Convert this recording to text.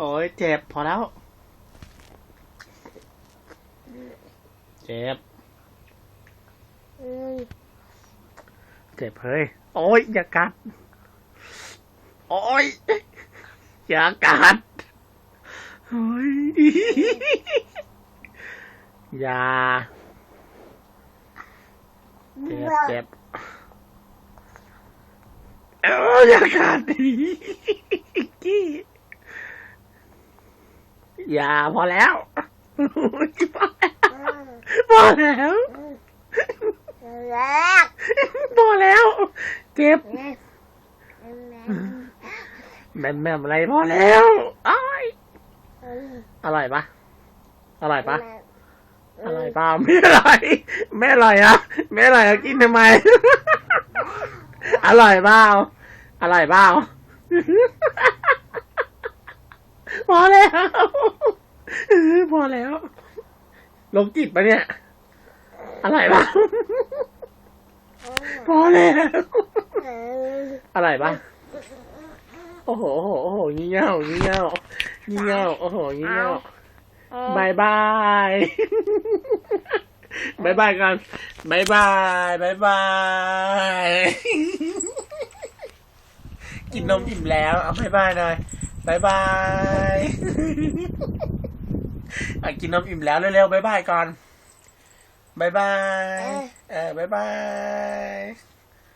โอ้ยเจ็บพอแล้ว เจ็บอืมเจ็บเฮ้ย โอ้ยอย่ากัด โอ้ยอย่ากัดเฮ้ยอย่าเจ็บเจ็บเอออย่ากัดกี้ อย่าพอแล้วพอแล้วแล้วพอแล้วเจ็บแม่แม่แม่อะไรพอแล้วอ้ายอร่อยปะอร่อยปะอร่อยเปล่าไม่อร่อยไม่อร่อยอะไม่อร่อยอะกินทำไม อร่อยเปล่าอร่อยเปล่าพอแล้วเออ พอแล้วลงจิตปะเนี่ยอร่อยเปล่าพอแล้วอร่อยปะโอ้โหโอ้โห โอ้โหงี่เง่างี่เง่างี่เง่าโอ้โหงี่เง่าบายบายบายบายกันบายบายบายบาย กินนมอิ่มแล้ว เอาบายบายหน่อยบายบายอะ กินนมอิ่มแล้วเร็วๆบายบายก่อนบายบาย เออบายบาย